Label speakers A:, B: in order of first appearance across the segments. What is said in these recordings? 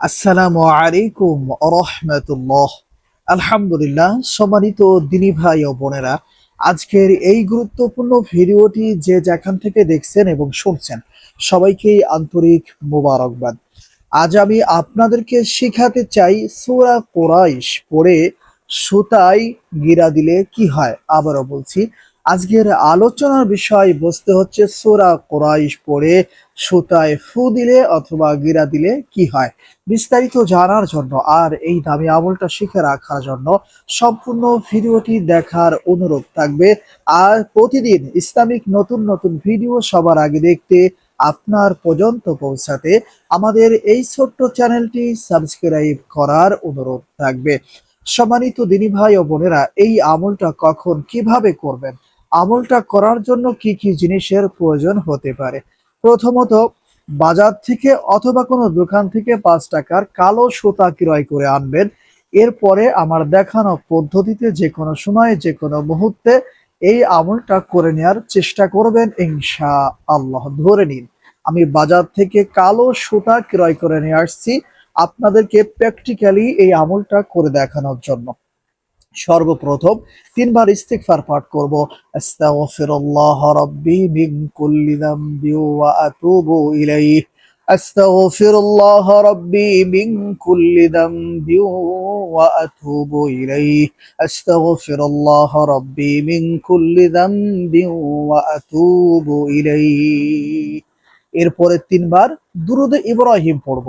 A: আসসালামু আলাইকুম রহমতুল্লাহ। আলহামদুলিল্লাহ, সম্মানিত দিনী ভাই ও বোনেরা, আজকের এই গুরুত্বপূর্ণ ভিডিওটি যে যেখান থেকে দেখছেন এবং শুনছেন, সবাইকেই আন্তরিক মোবারকবাদ। আজ আমি আপনাদেরকে শিখাতে চাই সূরা কোরাইশ পড়ে, সুতায় গিরা দিলে কি হয়, আবারও বলছি। আজকের আলোচনার বিষয় বসতে হচ্ছে সোরা কোরাইশ পড়ে, সুতায় ফু দিলে অথবা গিরা দিলে কি হয়? বিস্তারিত জানার জন্য আর এই দামি আমলটা শিখে রাখার জন্য সম্পূর্ণ ভিডিওটি দেখার অনুরোধ থাকবে। আর প্রতিদিন ইসলামিক নতুন নতুন ভিডিও সবার আগে দেখতে আপনার পর্যন্ত পৌঁছাতে আমাদের এই ছোট্ট চ্যানেলটি সাবস্ক্রাইব করার অনুরোধ থাকবে। সম্মানিত দিনী ভাই ও বোনেরা, এই আমলটা কখন কীভাবে করবেন? আমলটা করার জন্য কি কি জিনিসের প্রয়োজন হতে পারে? প্রথমত, বাজার থেকে অথবা কোনো দোকান থেকে পাঁচ টাকার কালো সুতা ক্রয় করে আনবেন। এরপরে আমার দেখানো পদ্ধতিতে যে কোনো সময়, যে কোনো মুহূর্তে এই আমলটা করে নেওয়ার চেষ্টা করবেন ইনশা আল্লাহ ধরে নিন, আমি বাজার থেকে কালো সুতা ক্রয় করে নিয়ে আসছি আপনাদেরকে প্র্যাকটিক্যালি এই আমলটা করে দেখানোর জন্য। সর্বপ্রথম তিনবার ইস্তিগফার পাঠ করব, আস্তাগফিরুল্লাহ রাব্বি মিন কুল্লি যামবি ওয়া আতুবু ইলাইহি, আস্তাগফিরুল্লাহ রাব্বি মিন কুল্লি যামবি ওয়া আতুবু ইলাইহি, আস্তাগফিরুল্লাহ রাব্বি মিন কুল্লি যামবি ওয়া আতুবু ইলাইহি। এরপরে তিনবার দুরুদ ইব্রাহিম পড়ব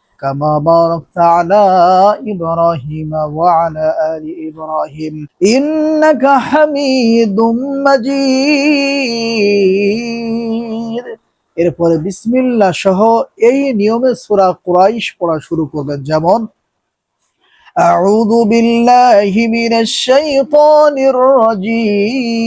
A: كما باركت على إبراهيم وعلى آل إبراهيم إنك حميد مجيد এরপরে বিসমিল্লাহ সহ এই নিয়মে সূরা কুরাইশ পড়া শুরু করবেন যেমন أعوذ بالله من الشيطان الرجيم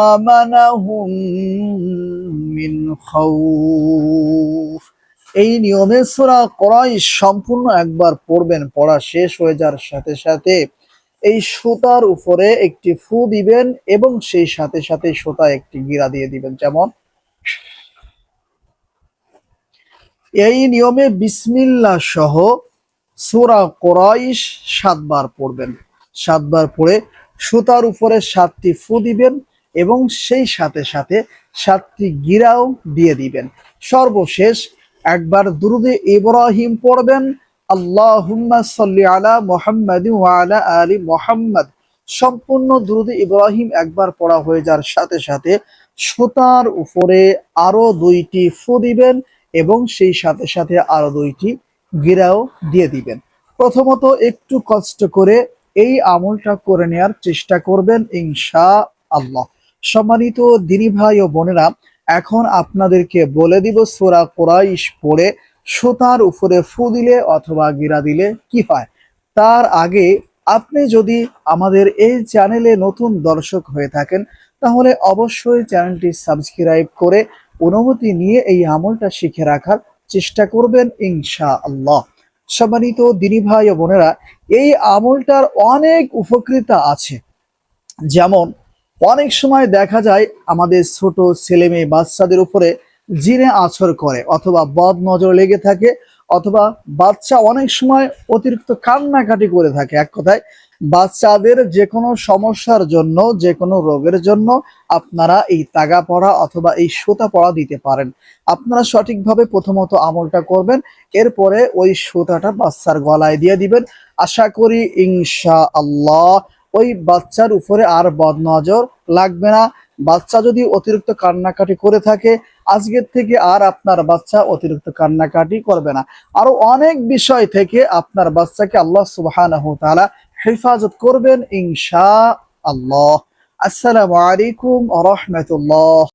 A: মিন খাউফ এই নিয়মে সুরা করাই সম্পূর্ণ একবার পড়বেন, পড়া শেষ হয়ে যাওয়ার সাথে সাথে এই সুতার উপরে একটি ফু দিবেন এবং সেই সাথে সাথে সুতা একটি গিরা দিয়ে দিবেন, যেমন। এই নিয়মে বিসমিল্লা সহ সুরা কোরাইশ সাতবার পড়বেন। সাতবার পড়ে সুতার উপরে সাতটি ফু দিবেন এবং সেই সাথে সাথে সাতটি গিরাও দিয়ে দিবেন। সর্বশেষ একবার দুরুদে ইব্রাহিম পড়বেন, আল্লাহুম্মা সাল্লি আলা আলা সম্পূর্ণ দুরুদে ইব্রাহিম একবার পড়া হয়ে যাওয়ার সাথে সাথে সুতার উপরে আরও দুইটি ফু দিবেন এবং সেই সাথে সাথে আরও দুইটি গিরাও দিয়ে দিবেন। প্রথমত একটু কষ্ট করে এই আমলটা করে নেয়ার চেষ্টা করবেন ইনশা আল্লাহ সম্মানিত দিনী ভাই ও বোনেরা, এখন আপনাদেরকে বলে দিব সোরা কোরাইশ পড়ে সুতার উপরে ফু দিলে অথবা গিরা দিলে কি হয়? তার আগে আপনি যদি আমাদের এই চ্যানেলে নতুন দর্শক হয়ে থাকেন, তাহলে অবশ্যই চ্যানেলটি সাবস্ক্রাইব করে অনুমতি নিয়ে এই আমলটা শিখে রাখার চেষ্টা করবেন ইনশা আল্লাহ সম্মানিত দিনী ভাই ও বোনেরা, এই আমলটার অনেক উপকৃতা আছে। যেমন অনেক সময় দেখা যায় আমাদের ছোট ছেলে মেয়ে বাচ্চাদের উপরে জিনে আছর করে, অথবা বদ নজর লেগে থাকে, অথবা বাচ্চা অনেক সময় অতিরিক্ত কান্নাকাটি করে থাকে। এক কথায়, বাচ্চাদের যে কোনো সমস্যার জন্য যে কোনো রোগের জন্য আপনারা এই তাগা পড়া অথবা এই সুতা পড়া দিতে পারেন। আপনারা সঠিকভাবে প্রথমত আমলটা করবেন, এরপরে ওই সুতাটা বাচ্চার গলায় দিয়ে দিবেন। আশা করি ইনশা আল্লাহ ওই বাচ্চার উপরে আর বদ নজর লাগবে না। বাচ্চা যদি অতিরিক্ত কান্নাকাটি করে থাকে, আজকের থেকে আর আপনার বাচ্চা অতিরিক্ত কান্নাকাটি করবে না। আরও অনেক বিষয় থেকে আপনার বাচ্চাকে আল্লাহ সুবাহ হেফাজত করবেন ইনশা আল্লাহ আসসালামু আলাইকুম রাহমাতুল্লাহ।